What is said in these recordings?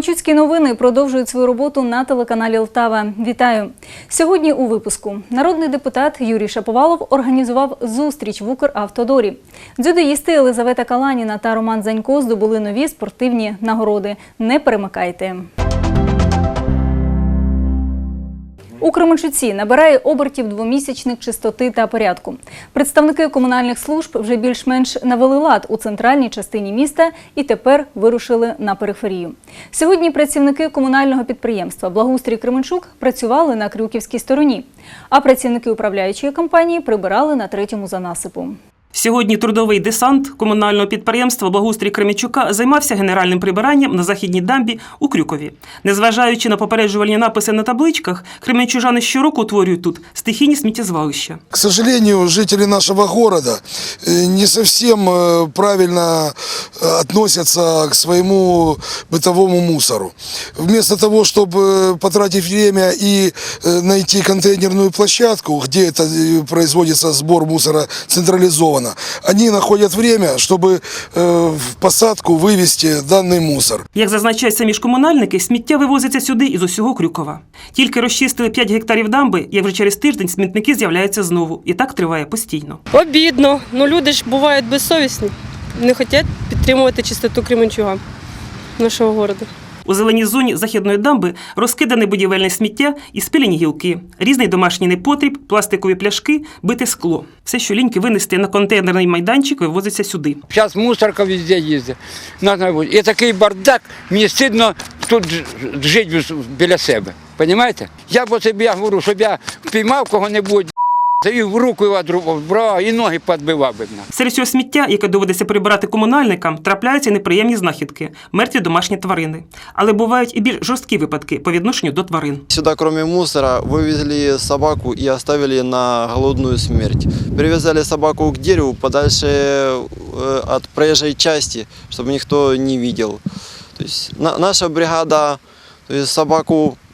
Кременчуцькі новини продовжують свою роботу на телеканалі Лтава. Вітаю! Сьогодні у випуску народний депутат Юрій Шаповалов організував зустріч в Укравтодорі. Дзюдоїсти Елизавета Каланіна та Роман Занько здобули нові спортивні нагороди. Не перемикайте. У Кременчуці набирає обертів двомісячник чистоти та порядку. Представники комунальних служб вже більш-менш навели лад у центральній частині міста і тепер вирушили на периферію. Сьогодні працівники комунального підприємства Благоустрій Кременчук працювали на Крюківській стороні, а працівники управляючої компанії прибирали на третьому занасипу. Сьогодні трудовий десант комунального підприємства Благоустрій Кремічука займався генеральним прибиранням на західній дамбі у Крюкові. Незважаючи на попереджувальні написи на табличках, кременчужани щороку утворюють тут стихійні сміттєзвалища. К сожалению, жители нашего города э, не совсем э, правильно э, относятся к своему бытовому мусору. Вместо того, чтобы потратить время и э, найти контейнерную площадку, где это э, производится сбор мусора централизованно, они находят время, чтобы э, в посадку вывести данный мусор. Як зазначають самі ж комунальники, сміття вивозиться сюди із усього Крюкова. Тільки розчистили 5 гектарів дамби, як вже через тиждень смітники з'являються знову. І так триває постійно. Обідно. Ну люди ж бувають безсовісні. Не хочуть підтримувати чистоту Кременчуга нашого города. У зеленій зоні західної дамби розкидане будівельне сміття і спилені гілки, різний домашній непотріб, пластикові пляшки, бите скло. Все, що ліньки винести на контейнерний майданчик, вивозиться сюди. Зараз мусорка везде їздить. І такий бардак, мені стидно тут жити біля себе. Понимаєте? Я б собі говорю, щоб я впіймав кого-небудь, і в руку його одрубав, брав, і ноги підбивав би. мене. Серед цього сміття, яке доводиться прибирати комунальникам, трапляються неприємні знахідки мертві домашні тварини. Але бувають і більш жорсткі випадки по відношенню до тварин. Сюда, кроме мусора, вывезли собаку и оставили на голодную смерть. Привязали собаку к дереву подальше э, от проезжей части, чтобы никто не видел. То есть на- наша бригада то есть собаку э,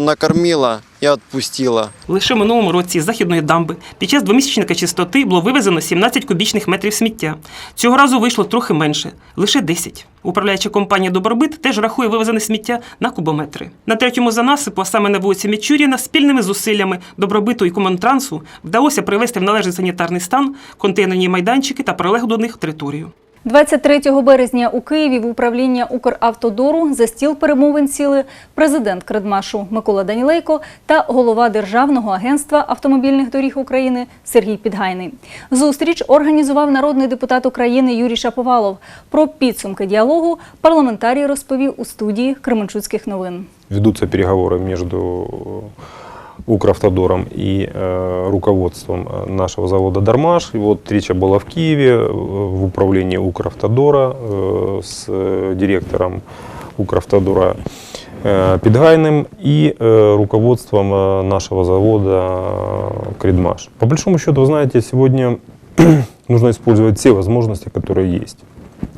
накормила и отпустила. Лише минулому році з західної дамби під час двомісячника чистоти було вивезено 17 кубічних метрів сміття. Цього разу вийшло трохи менше лише 10. Управляюча компанія Добробит теж рахує вивезене сміття на кубометри. На третьому занасипу, а саме на вулиці Мічуріна, спільними зусиллями добробиту і комунтрансу вдалося привести в належний санітарний стан контейнерні майданчики та прилеглу до них територію. 23 березня у Києві в управління Укравтодору за стіл перемовин сіли президент Кредмашу Микола Данілейко та голова Державного агентства автомобільних доріг України Сергій Підгайний. Зустріч організував народний депутат України Юрій Шаповалов. Про підсумки діалогу парламентарій розповів у студії Кременчуцьких новин. ведутся переговоры между Укравтодором и э, руководством э, нашего завода «Дармаш». И вот речь была в Киеве, э, в управлении Укравтодора э, с э, директором Укравтодора э, Пидгайным и э, руководством э, нашего завода э, «Кредмаш». По большому счету, вы знаете, сегодня нужно использовать все возможности, которые есть.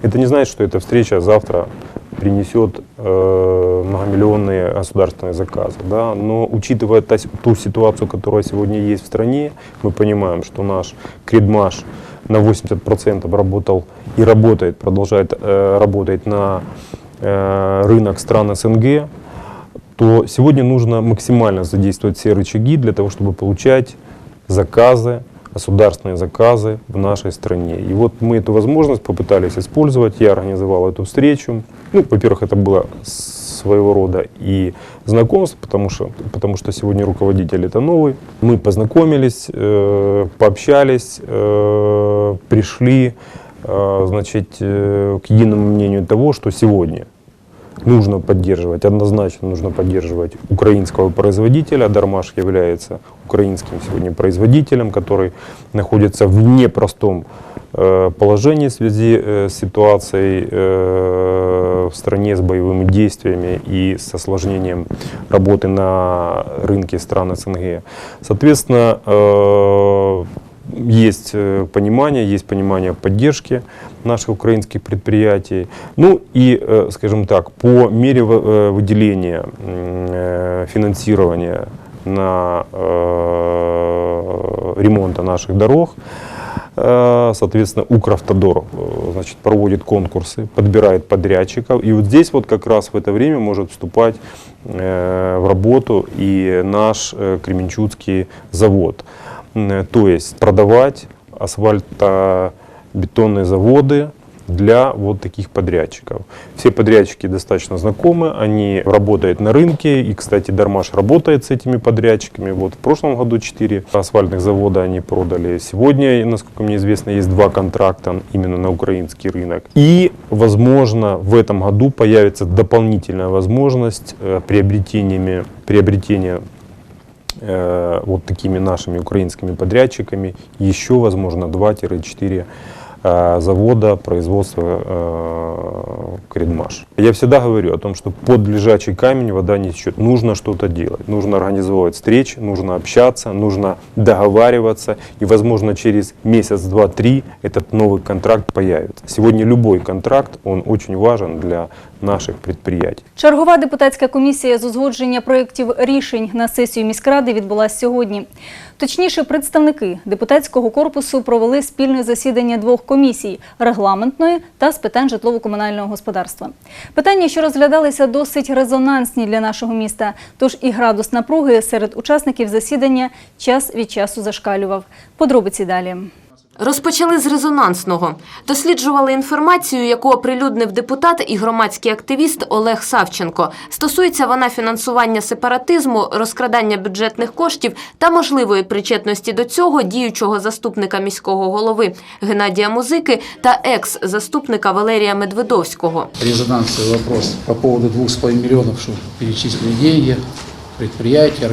Это не значит, что эта встреча завтра принесет э, многомиллионные государственные заказы. Да? Но учитывая та с- ту ситуацию, которая сегодня есть в стране, мы понимаем, что наш Кредмаш на 80% работал и работает, продолжает э, работать на э, рынок стран СНГ, то сегодня нужно максимально задействовать все рычаги для того, чтобы получать заказы, государственные заказы в нашей стране. И вот мы эту возможность попытались использовать. Я организовал эту встречу. Ну, во-первых, это было своего рода и знакомство, потому что, потому что сегодня руководитель это новый. Мы познакомились, э, пообщались, э, пришли э, значит, к единому мнению того, что сегодня нужно поддерживать, однозначно нужно поддерживать украинского производителя. Дармаш является украинским сегодня производителем, который находится в непростом э, положении в связи э, с ситуацией э, в стране с боевыми действиями и с осложнением работы на рынке стран СНГ. Соответственно, э, есть э, понимание, есть понимание поддержки наших украинских предприятий. Ну и, э, скажем так, по мере э, выделения финансирования на ремонта наших дорог, соответственно, Укравтодор значит, проводит конкурсы, подбирает подрядчиков. И вот здесь вот как раз в это время может вступать в работу и наш Кременчуцкий завод. М, То есть продавать асфальтобетонные заводы для вот таких подрядчиков. Все подрядчики достаточно знакомы, они работают на рынке, и, кстати, Дармаш работает с этими подрядчиками. Вот в прошлом году 4 асфальтных завода они продали. Сегодня, насколько мне известно, есть два контракта именно на украинский рынок. И, возможно, в этом году появится дополнительная возможность э, приобретениями, приобретения э, вот такими нашими украинскими подрядчиками. Еще, возможно, 2-4 э, завода производства э, Кредмаш. Я всегда говорю о том, что под лежачий камень вода не течет. Нужно что-то делать. Нужно организовывать встречи, нужно общаться, нужно договариваться. И, возможно, через месяц, два, три этот новый контракт появится. Сегодня любой контракт, он очень важен для наших предприятий. Чергова депутатська комісія з узгодження проєктів рішень на сесію міськради відбулася сьогодні. Точніше, представники депутатського корпусу провели спільне засідання двох комісій регламентної та з питань житлово-комунального господарства. Питання, що розглядалися, досить резонансні для нашого міста. Тож і градус напруги серед учасників засідання час від часу зашкалював. Подробиці далі. Розпочали з резонансного. Досліджували інформацію, яку оприлюднив депутат і громадський активіст Олег Савченко. Стосується вона фінансування сепаратизму, розкрадання бюджетних коштів та можливої причетності до цього діючого заступника міського голови Геннадія Музики та екс-заступника Валерія Медведовського. резонансный вопрос по поводу 2,5 миллионов, что перечислены деньги, предприятия,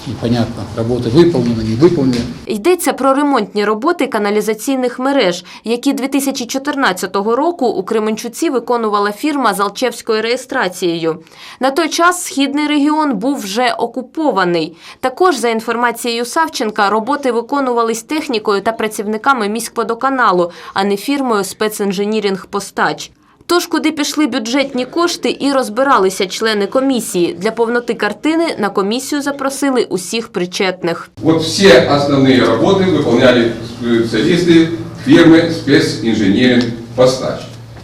организация. Непонятно, работы выполнены, не выполнены. Йдеться про ремонтні роботи каналізаційних мереж, які 2014 року у Кременчуці виконувала фірма з Алчевською реєстрацією. На той час східний регіон був вже окупований. Також, за інформацією Савченка, роботи виконувались технікою та працівниками міськводоканалу, а не фірмою спецінженірінг «Постач». Тож, куди пішли бюджетні кошти і розбиралися члени комісії. Для повноти картини на комісію запросили усіх причетних. Вот все основные работы выполняли специалисты фирмы специнженеринг Постач.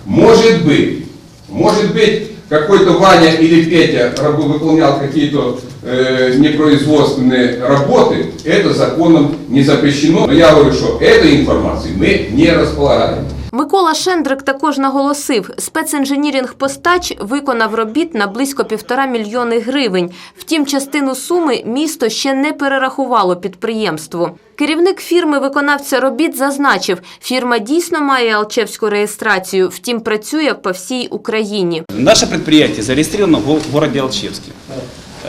Может быть, может быть, какой-то Ваня или Петя раб- выполнял какие-то э, непроизводственные работы, это законом не запрещено. Но я говорю, что этой информацией мы не располагаем. Микола Шендрик також наголосив, спецінженірінг «Постач» виконав робіт на близько півтора мільйони гривень. Втім, частину суми місто ще не перерахувало підприємству. Керівник фірми виконавця робіт зазначив, фірма дійсно має алчевську реєстрацію, втім працює по всій Україні. Наше предприятие зарегистрировано в го- городе Алчевске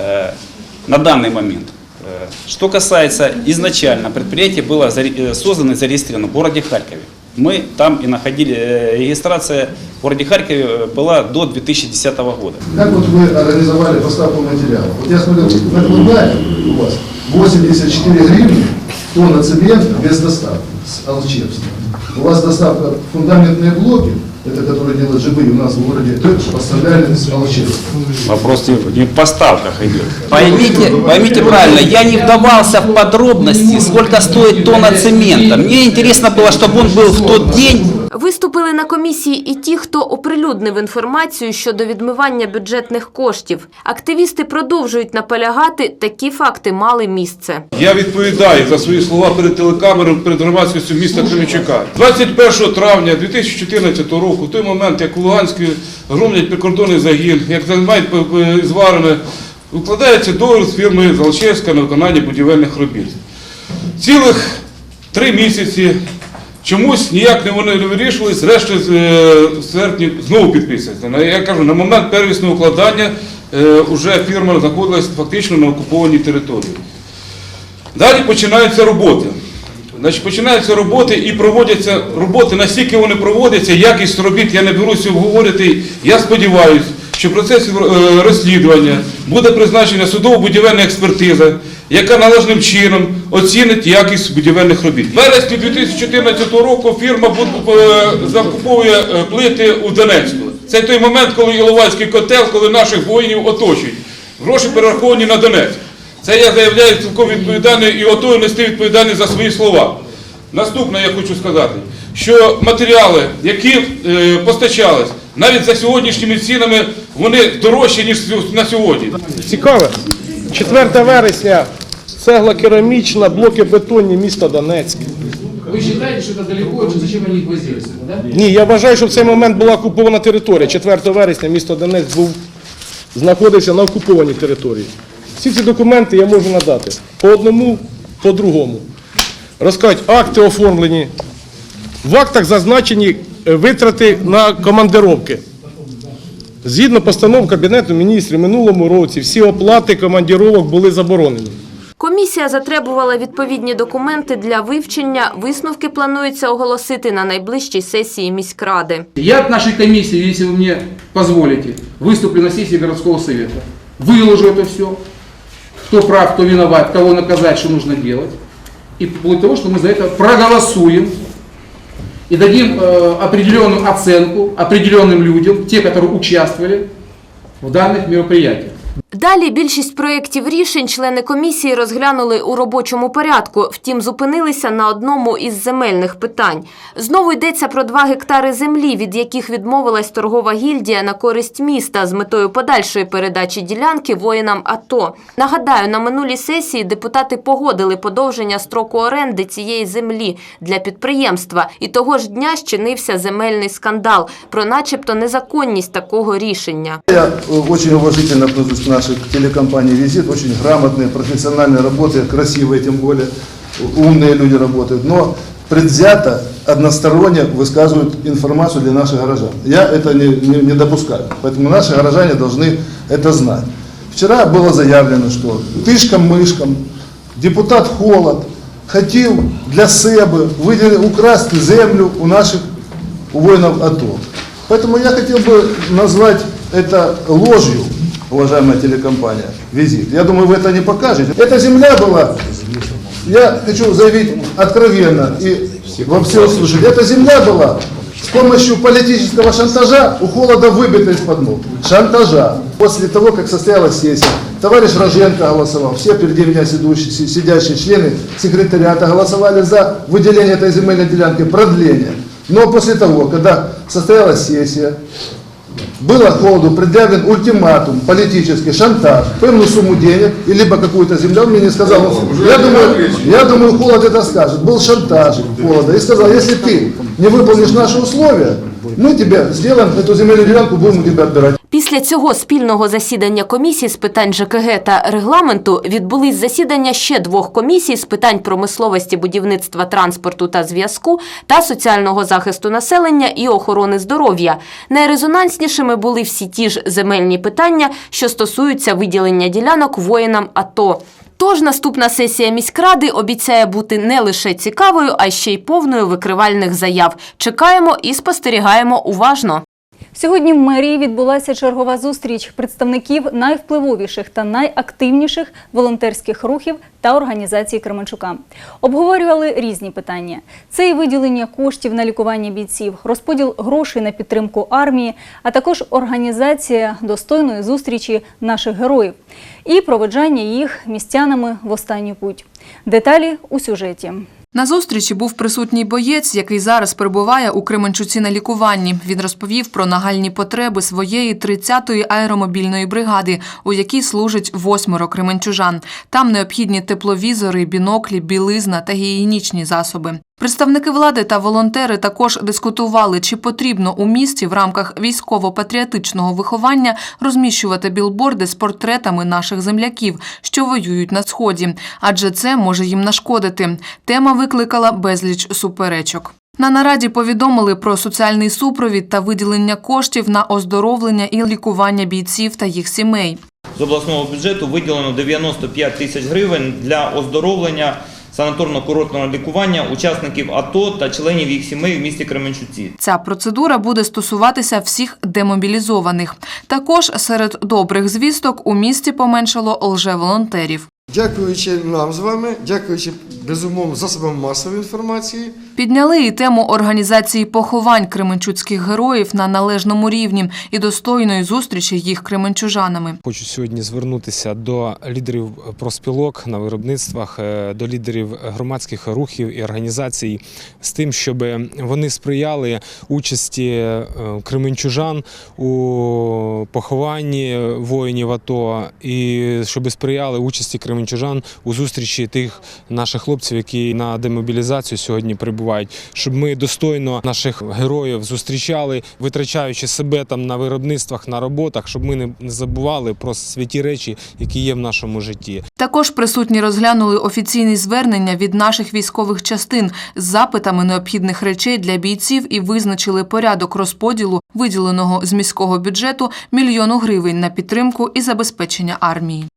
э, на данный момент. Э, Что касается изначально, предприятие было заре- э, создано и зарегистрировано в городе Харькове. Мы там и находили, э, регистрация в городе Харькове э, была до 2010 года. Как вот вы организовали поставку материала? Вот я смотрел, этом онлайне у вас 84 гривны тонна цемента без доставки с Алчевска. У вас доставка фундаментные блоки, это которые делают ЖБ у нас в городе, поставляли с Алчевска. Вопрос не в поставках идет. Поймите, поймите правильно, я не вдавался в подробности, сколько стоит тонна цемента. Мне интересно было, чтобы он был в тот день Виступили на комісії і ті, хто оприлюднив інформацію щодо відмивання бюджетних коштів. Активісти продовжують наполягати, такі факти мали місце. Я відповідаю за свої слова перед телекамерою, перед громадськістю міста Кременчука. 21 травня 2014 року, в той момент, як у Луганській громлять прикордонний загін, як займають п- п- з варами, укладається договір з фірмою Залчевська на виконання будівельних робіт. Цілих три місяці чомусь ніяк не вони не вирішувались, зрештою з, е, в серпні знову підписується. На- Я кажу, на момент первісного укладання е, вже фірма знаходилась фактично на окупованій території. Далі починаються роботи. Значить, починаються роботи і проводяться роботи, настільки вони проводяться, якість робіт я не беруся обговорити. Я сподіваюся, що в процесі е, розслідування буде призначена судово-будівельна експертиза, яка належним чином оцінить якість будівельних робіт. В вересні 2014 року фірма е, закуповує е, плити у Донецьку. Це той момент, коли Іловайський котел, коли наших воїнів оточують. Гроші перераховані на Донецьк. Це я заявляю цілком відповідально і готовий нести відповідальність за свої слова. Наступне я хочу сказати, що матеріали, які е, постачались, навіть за сьогоднішніми цінами, вони дорожчі, ніж на сьогодні. Цікаве. 4 вересня, цегла керамічна, блоки бетонні, місто Донецьк. Вы считаете, что это далеко, и зачем они их возили да? Ні, я вважаю, що в цей момент була окупована територія. 4 вересня місто Донецьк був, знаходився на окупованій території. Всі ці документи я можу надати по одному, по другому. Розказати, акти оформлені. В актах зазначені е, витрати на командировки. Згідно постанов Кабінету міністрів минулому році, всі оплати командировок були заборонені. Комісія затребувала відповідні документи для вивчення. Висновки планується оголосити на найближчій сесії міськради. Я от нашей комиссии, если вы мне позволите, выступлю на сессии городского совета. Выложу это все. Кто прав, кто виноват, кого наказать, что нужно делать. И по поводу того, что мы за это проголосуем и дадим э, определенную оценку определенным людям, те, которые участвовали в данных мероприятиях. Далі більшість проєктів рішень члени комісії розглянули у робочому порядку, втім зупинилися на одному із земельних питань. Знову йдеться про два гектари землі, від яких відмовилась торгова гільдія на користь міста з метою подальшої передачі ділянки воїнам АТО. Нагадаю, на минулій сесії депутати погодили подовження строку оренди цієї землі для підприємства, і того ж дня щинився земельний скандал про начебто незаконність такого рішення. Я э, очень уважительно нашей телекомпании «Визит». Очень грамотные, профессиональные работы, красивые тем более, умные люди работают. Но предвзято, односторонне высказывают информацию для наших горожан. Я это не, не- не допускаю. Поэтому наши горожане должны это знать. Вчера было заявлено, что тышкам-мышкам депутат Холод хотел для себе выделить, украсть землю у наших у воинов АТО. Поэтому я хотел бы назвать это ложью, уважаемая телекомпания «Визит». Я думаю, вы это не покажете. Эта земля была, я хочу заявить откровенно и во всеуслышание, эта земля была с помощью политического шантажа у Холода выбита из-под ног. Шантажа. После того, как состоялась сессия, товарищ Роженко голосовал, все впереди меня сидящие, сидящие члены секретариата голосовали за выделение этой земельной делянки, продление. Но после того, когда состоялась сессия, было Холоду предъявлен ультиматум, политический шантаж, певную сумму денег, и либо какую-то землю, он мне не сказал, я думаю, я думаю, Холод это скажет, был шантаж Холода, и сказал, если ты не выполнишь наши условия, мы тебе сделаем эту земельную делянку, будем у тебя отбирать. Після цього спільного засідання комісії з питань ЖКГ та регламенту відбулись засідання ще двох комісій з питань промисловості, будівництва, транспорту та зв'язку та соціального захисту населення і охорони здоров'я. Найрезонанснішими були всі ті ж земельні питання, що стосуються виділення ділянок воїнам АТО. Тож наступна сесія міськради обіцяє бути не лише цікавою, а ще й повною викривальних заяв. Чекаємо і спостерігаємо уважно. Сьогодні в мерії відбулася чергова зустріч представників найвпливовіших та найактивніших волонтерських рухів та організацій Кременчука. Обговорювали різні питання: це і виділення коштів на лікування бійців, розподіл грошей на підтримку армії, а також організація достойної зустрічі наших героїв і проведжання їх містянами в останню путь. Деталі у сюжеті. На зустрічі був присутній боєць, який зараз перебуває у Кременчуці на лікуванні. Він розповів про нагальні потреби своєї 30-ї аеромобільної бригади, у якій служить восьмеро кременчужан. Там необхідні тепловізори, біноклі, білизна та гігієнічні засоби. Представники влади та волонтери також дискутували, чи потрібно у місті в рамках військово-патріотичного виховання розміщувати білборди з портретами наших земляків, що воюють на сході, адже це може їм нашкодити. Тема викликала безліч суперечок. На нараді повідомили про соціальний супровід та виділення коштів на оздоровлення і лікування бійців та їх сімей. З обласного бюджету виділено 95 тисяч гривень для оздоровлення санаторно-курортного лікування учасників АТО та членів їх сімей в місті Кременчуці. Ця процедура буде стосуватися всіх демобілізованих. Також серед добрих звісток у місті поменшало лжеволонтерів. Дякуючи нам з вами, дякуючи безумовно засобам масової інформації, Підняли і тему організації поховань кременчуцьких героїв на належному рівні і достойної зустрічі їх кременчужанами. Хочу сьогодні звернутися до лідерів проспілок на виробництвах, е, до лідерів громадських рухів і організацій з тим, щоб вони сприяли участі е, кременчужан у похованні воїнів АТО і щоб сприяли участі кременчужан у зустрічі тих наших хлопців, які на демобілізацію сьогодні прибувають, щоб ми достойно наших героїв зустрічали, витрачаючи себе там на виробництвах, на роботах, щоб ми не забували про святі речі, які є в нашому житті. Також присутні розглянули офіційні звернення від наших військових частин з запитами необхідних речей для бійців і визначили порядок розподілу виділеного з міського бюджету мільйону гривень на підтримку і забезпечення армії.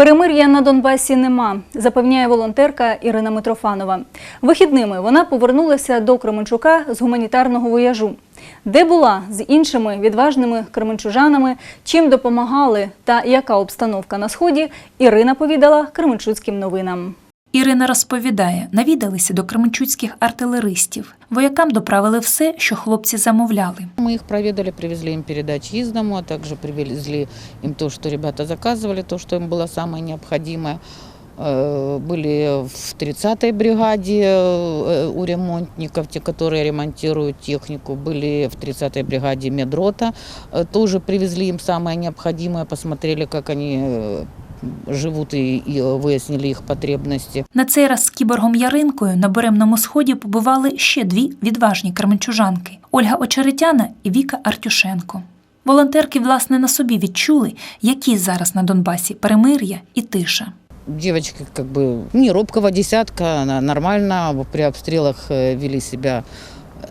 Перемир'я на Донбасі нема, запевняє волонтерка Ірина Митрофанова. Вихідними вона повернулася до Кременчука з гуманітарного вояжу. Де була з іншими відважними кременчужанами, чим допомагали та яка обстановка на сході, Ірина повідала Кременчуцьким новинам. Ірина розповідає, навідалися до кременчуцьких артилеристів. Воякам доправили все, що хлопці замовляли. Мы их проведали, привезли им передачи из дому, а также привезли им то, что ребята заказывали, то, что им было самое необходимое. Э, Были в 30-й бригаде э, у ремонтников, те, которые ремонтируют технику, были в 30-й бригаде медрота, Э, тоже привезли им самое необходимое, посмотрели, как они э, живут и, и выяснили их потребности. На цей раз з кіборгом Яринкою на Беремному сході побували ще дві відважні кременчужанки Ольга Очеретяна і Віка Артюшенко. Волонтерки, власне, на собі відчули, які зараз на Донбасі перемир'я і тиша. Девочки как бы не робкого десятка, она нормально при обстрелах э, вели себя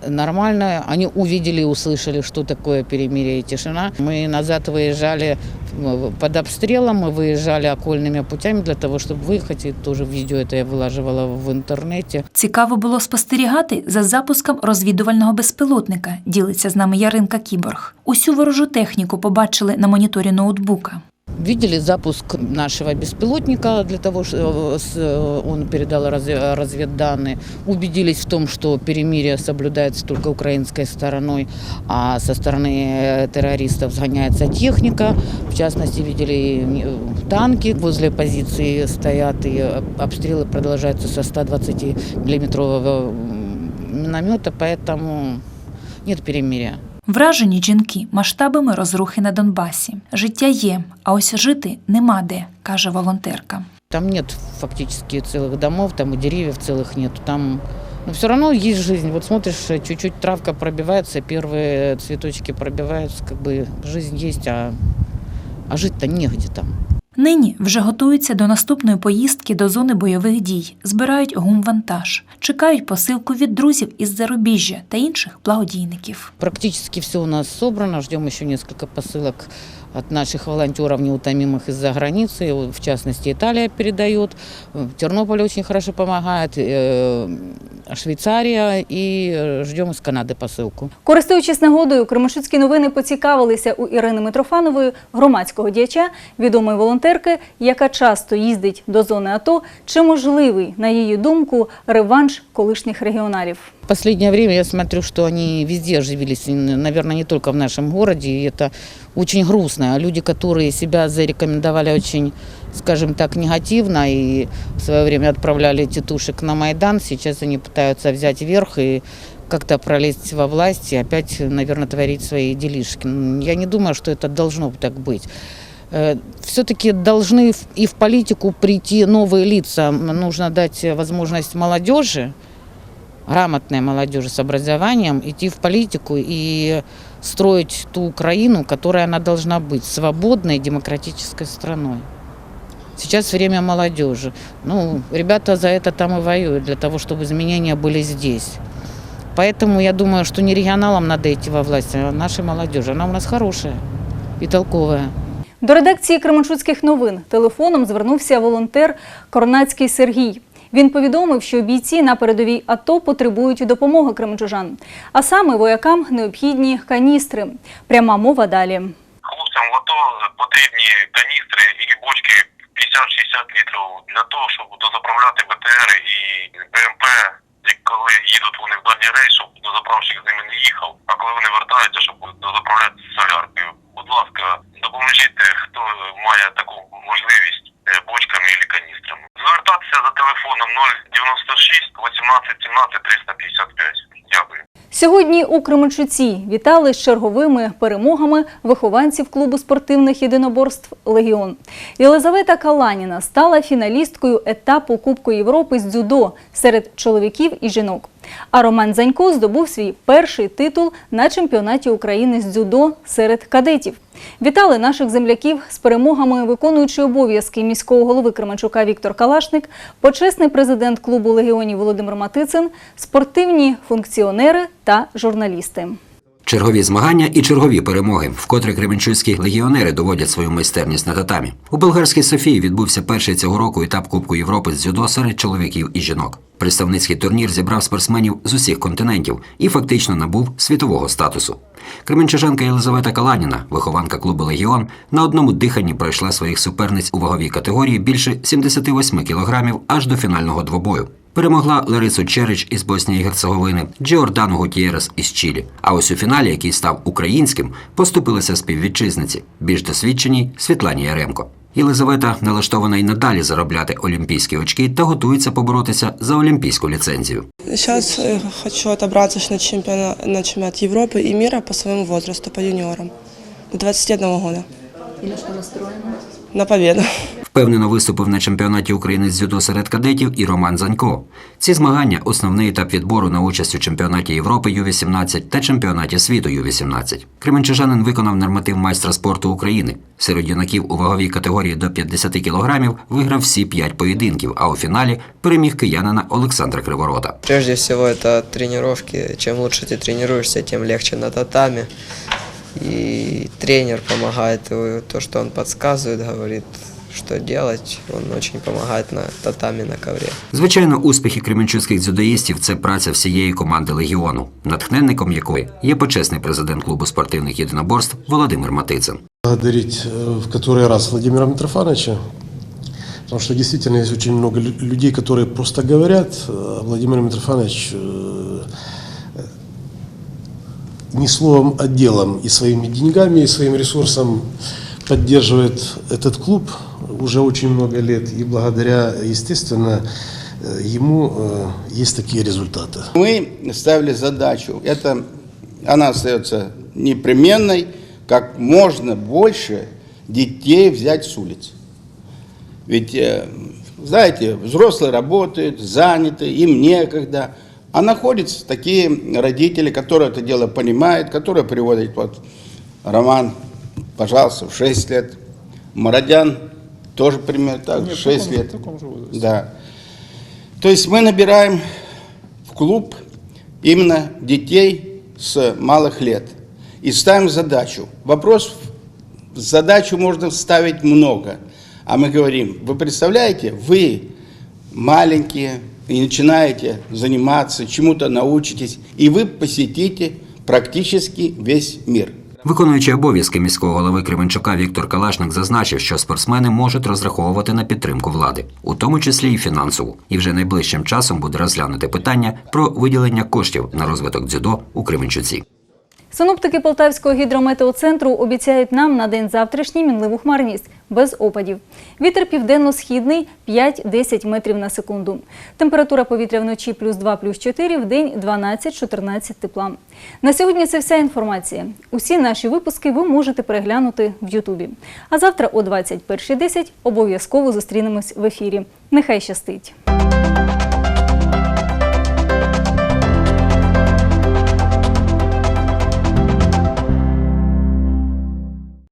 нормально. Они увидели и услышали, что такое перемирие и тишина. Мы назад выезжали э, под обстрелом, мы выезжали окольными путями для того, чтобы выехать. И тоже видео это я вылаживала в интернете. Цікаво було спостерігати за запуском розвідувального безпілотника, ділиться з нами Яринка Кіборг. Усю ворожу техніку побачили на моніторі ноутбука. Видели запуск нашего беспилотника для того, что он передал разве- разведданные. Убедились в том, что перемирие соблюдается только украинской стороной, а со стороны э, террористов сгоняется техника. В частности, видели э, танки возле позиции стоят, и э, обстрелы продолжаются со 120 миллиметрового миномета, поэтому нет перемирия. Вражені жінки масштабами розрухи на Донбасі. Життя є, а ось жити нема де, каже волонтерка. Там нет фактически целых домов, там и деревьев целых нет. Там но все равно есть жизнь. Вот смотришь, чуть-чуть травка пробивается, первые цветочки пробиваются, как бы жизнь есть, а, а жить-то негде там. Нині вже готуються до наступної поїздки до зони бойових дій, збирають гумвантаж, чекають посилку від друзів із зарубіжжя та інших благодійників. Практично все у нас собрано, чекаємо ще кілька посылок от наших волонтеров неутомимых из-за границы. Вот, В частности, Италия передает, Тернополь очень хорошо помогает, э, Швейцария и э, ждем из Канады посылку. Користуючись нагодою, Кременчуцькі новини поцікавилися у Ірини Митрофанової, громадського діяча, відомої волонтерки, яка часто їздить до зони АТО, чи можливий, на її думку, реванш колишніх регіоналів. Последнее время я смотрю, что они везде оживились, наверное, не только в нашем городе, и это очень грустно. Люди, которые себя зарекомендовали очень, скажем так, негативно и в свое время отправляли тетушек на Майдан, сейчас они пытаются взять верх и как-то пролезть во власть и опять, наверное, творить свои делишки. Я не думаю, что это должно так быть. Все-таки должны и в политику прийти новые лица. Нужно дать возможность молодежи, грамотной молодежи с образованием идти в политику и строить ту Украину, которая она должна быть, свободной демократической страной. Сейчас время молодежи. Ну, ребята за это там и воюют, для того, чтобы изменения были здесь. Поэтому я думаю, что не регионалам надо идти во власть, а нашей молодежи. Она у нас хорошая и толковая. До редакції Кременчуцьких новин телефоном звернувся волонтер Корнацький Сергій. Він повідомив, що бійці на передовій АТО потребують допомоги кременчужан, а саме воякам необхідні каністри. Пряма мова далі. Хлопцям в АТО потрібні каністри і бочки 50-60 літрів для того, щоб дозаправляти БТР і БМП, коли їдуть вони в дальній рейс, щоб дозаправщик з ними не їхав, а коли вони вертаються, щоб дозаправляти соляркою. Будь ласка, допоможіть, хто має таку можливість бочками або каністрами. Звертатися за телефоном 096 18 17 355. Дякую. Сьогодні у Кременчуці вітали з черговими перемогами вихованців клубу спортивних єдиноборств Легіон. Єлизавета Каланіна стала фіналісткою етапу Кубку Європи з дзюдо серед чоловіків і жінок. А Роман Занько здобув свій перший титул на чемпіонаті України з дзюдо серед кадетів. Вітали наших земляків з перемогами виконуючи обов'язки міського голови Кременчука Віктор Калашник, почесний президент клубу легіонів Володимир Матицин, спортивні функціонери та журналісти. Чергові змагання і чергові перемоги, вкотре кременчуцькі легіонери доводять свою майстерність на татамі. У болгарській Софії відбувся перший цього року етап Кубку Європи з дзюдо серед чоловіків і жінок. Представницький турнір зібрав спортсменів з усіх континентів і фактично набув світового статусу. Кременчужанка Єлизавета Каланіна, вихованка клубу Легіон, на одному диханні пройшла своїх суперниць у ваговій категорії більше 78 кілограмів аж до фінального двобою. Перемогла Ларису Черич із Боснії Герцеговини, Джордану Гутієрес із Чилі. А ось у фіналі, який став українським, поступилися співвітчизниці, більш досвідченій Світлані Яремко. Єлизавета налаштована й надалі заробляти олімпійські очки та готується поборотися за олімпійську ліцензію. Сейчас э, хочу отобраться на чемпіонат на чемпіонат Європи і міра по своєму возрасту, по юніорам До 21 года. І на що настроєна? На победу. Впевнено виступив на чемпіонаті України з дзюдо серед кадетів і Роман Занько. Ці змагання основний етап відбору на участь у чемпіонаті Європи Ю-18 та чемпіонаті світу Ю-18. Кременчужанин виконав норматив майстра спорту України. Серед юнаків у ваговій категорії до 50 кілограмів виграв всі п'ять поєдинків, а у фіналі переміг киянина Олександра Криворота. Прежде всего это тренировки. Чем лучше ты тренируешься, тем легче на татами. И тренер помогает, э, то, что он подсказывает, говорит, что делать. Он очень помогает на татами, на ковре. Звичайно, успіхи кременчуцьких дзюдоїстів це праця всієї команди легіону, натхненником якої є почесний президент клубу спортивних єдиноборств Володимир Матицин. благодарить э, в который раз Владимира Митрофановича, потому что действительно есть очень много лю- людей, которые просто говорят, а Владимир Митрофанович э, не словом, а делом и своими деньгами, и своим ресурсом поддерживает этот клуб Уже очень много лет, и благодаря, естественно, э, ему э, есть такие результаты. Мы ставили задачу, это она остается непременной, как можно больше детей взять с улиц. Ведь, э, знаете, взрослые работают, заняты, им некогда. А находятся такие родители, которые это дело понимают, которые приводят, вот, Роман, пожалуйста, в 6 лет, Мародян тоже примерно так, Нет, в 6 таком лет. в таком же возрасте. Да. То есть мы набираем в клуб именно детей с малых лет и ставим задачу. Вопрос, задачу можно ставить много. А мы говорим, вы представляете, вы маленькие и начинаете заниматься, чему-то научитесь, и вы посетите практически весь мир. Виконуючий обов'язки міського голови Кременчука Віктор Калашник зазначив, що спортсмени можуть розраховувати на підтримку влади, у тому числі і фінансову, і вже найближчим часом буде розглянути питання про виділення коштів на розвиток дзюдо у Кременчуці. Синоптики Полтавського гідрометеоцентру обіцяють нам на день завтрашній мінливу хмарність без опадів. Вітер південно-східний 5-10 метрів на секунду. Температура повітря вночі плюс 2, плюс 4, в день 12-14 тепла. На сьогодні це вся інформація. Усі наші випуски ви можете переглянути в Ютубі. А завтра о 21.10 обов'язково зустрінемось в ефірі. Нехай щастить!